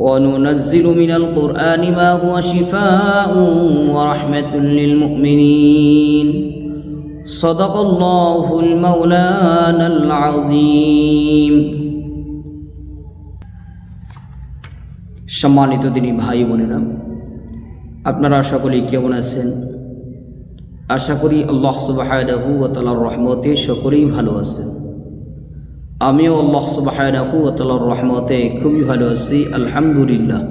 وننزل من القرآن ما هو شفاء ورحمة للمؤمنين صدق الله المولانا العظيم সম্মানিত দিনী ভাই বোনেরা আপনারা সকলেই কেমন আছেন আশা করি আল্লাহ সুবাহানহু ও তালার রহমতে সকলেই ভালো আছেন আমিও আল্লাহ সুবাহানহু ও রহমতে খুবই ভালো আছি, আলহামদুলিল্লাহ।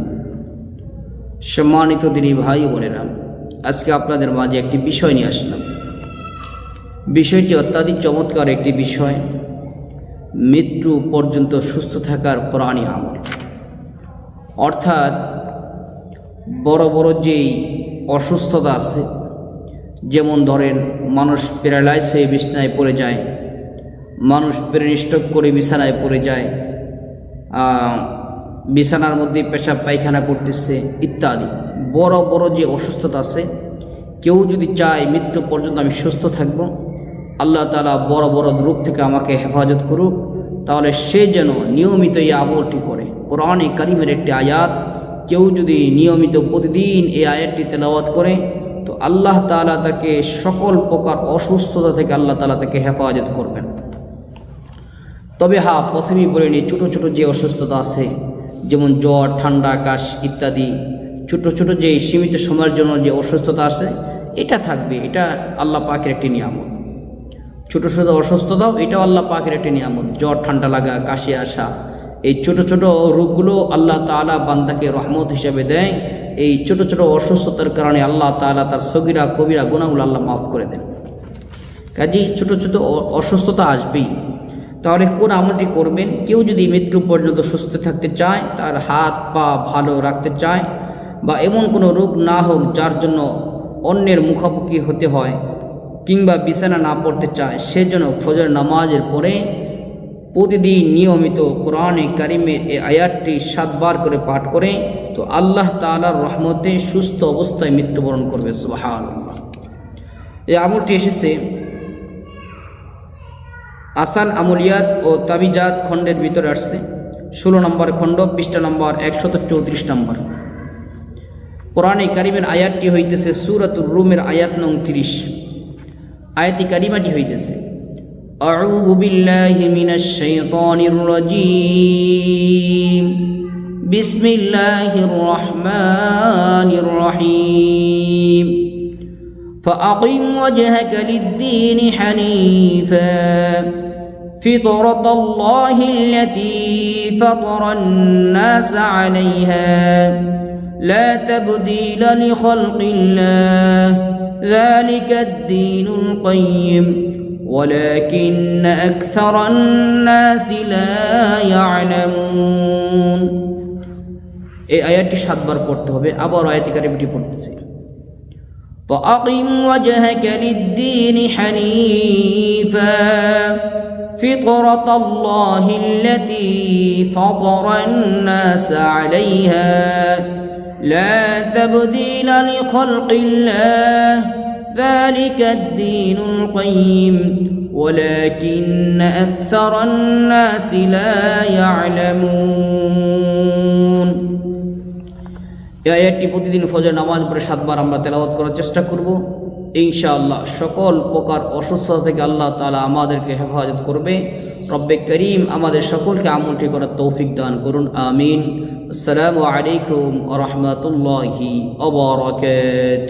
সম্মানিত দিনী ভাই বোনেরা, আজকে আপনাদের মাঝে একটি বিষয় নিয়ে আসলাম। বিষয়টি অত্যাধিক চমৎকার একটি বিষয়, মৃত্যু পর্যন্ত সুস্থ থাকার প্রাণী আমল। অর্থাৎ বড় বড় যেই অসুস্থতা আছে, যেমন ধরেন মানুষ প্যারালাইজ হয়ে বিছানায় পড়ে যায় মানুষ ব্রেন স্ট্রোক করে বিছানায় পড়ে যায় বিছানার মধ্যে পেশাব পায়খানা করতেছে ইত্যাদি। বড় বড় যে অসুস্থতা আছে, কেউ যদি চায় মৃত্যু পর্যন্ত আমি সুস্থ থাকব, আল্লাহ তালা বড় বড় রোগ থেকে আমাকে হেফাজত করুক। তাহলে সে যেন নিয়মিত এই আমলটি করে। কোরআনে কারিমের একটি আয়াত, কেউ যদি নিয়মিত প্রতিদিন এই আয়াতটি তেলাওয়াত করে, তো আল্লাহ তালা তাকে সকল প্রকার অসুস্থতা থেকে আল্লাহ তালা তাকে হেফাজত করবেন। তবে হা, প্রথমেই বলে নিই ছোটো ছোটো যে অসুস্থতা আছে, যেমন জ্বর, ঠান্ডা কাশ ইত্যাদি, ছোট ছোট যে সীমিত সময়ের জন্য যে অসুস্থতা আছে, এটা থাকবে, এটা আল্লাহ পাকের একটি নিয়ামত। ছোটো ছোটো অসুস্থতাও এটাও আল্লাহ পাকের একটি নিয়ামত, জ্বর, ঠান্ডা লাগা, কাশি আসা, এই ছোট ছোট রোগগুলো আল্লাহ তালা বান্দাকে রহমত হিসেবে দেয়, এই ছোট ছোট অসুস্থতার কারণে আল্লাহ তালা তার সগিরা, কবিরা গুণাগুলো আল্লাহ মাফ করে দেন। কাজেই ছোট ছোট অসুস্থতা আসবেই। তাহলে কোন আমলটি করবেন? কেউ যদি মৃত্যু পর্যন্ত সুস্থ থাকতে চায়, তার হাত পা ভালো রাখতে চায়, বা এমন কোনো রোগ না হোক যার জন্য অন্যের মুখোমুখি হতে হয়, কিংবা বিছানা না পড়তে চায় সেজন্য ফজর নামাজের পরে প্রতিদিন নিয়মিত কোরআনে কারিমের এই আয়াতটি সাতবার করে পাঠ করে, তো আল্লাহ তালার রহমতে সুস্থ অবস্থায় মৃত্যুবরণ করবে সুবাহান এই আমলটি এসেছে আসান আমলিয়াত ও তাবিজাত খণ্ডের ভিতরে আসছে ষোলো নম্বর খণ্ড পৃষ্ঠা নম্বর একশত চৌত্রিশ নম্বর কোরআনে কারিমের আয়াতটি হইতেছে সুরাতুর রুমের আয়াত নং তিরিশ আয়াতি কারিমাটি হইতেছে أعوذ بالله من الشيطان الرجيم بسم الله الرحمن الرحيم فأقم وجهك للدين حنيفا فطرة الله التي فطر الناس عليها لا تبديل لخلق الله ذلك الدين القيم ولكن أكثر الناس لا يعلمون এই আয়াতটি সাতবার পড়তে হবে আবার আয়াতি কারিমটি পড়তেছি فأقم وجهك للدين حنيفا. فطرة الله التي فطر الناس عليها. لا تبديل لخلق الله. ذلك الدين القيم. ولكن أكثر الناس لا يعلمون. এই আয়াতটি প্রতিদিন ফজর নামাজ পড়ে সাতবার আমরা তেলাওয়াত করার চেষ্টা করব। ইনশাআল্লাহ সকল প্রকার অসুস্থতা থেকে আল্লাহ তালা আমাদেরকে হেফাজত করবে। রব্বে করিম আমাদের সকলকে আমলটি করার তৌফিক দান করুন। আমিন। আসসালামু আলাইকুম রহমতুল্লাহি অবরকাত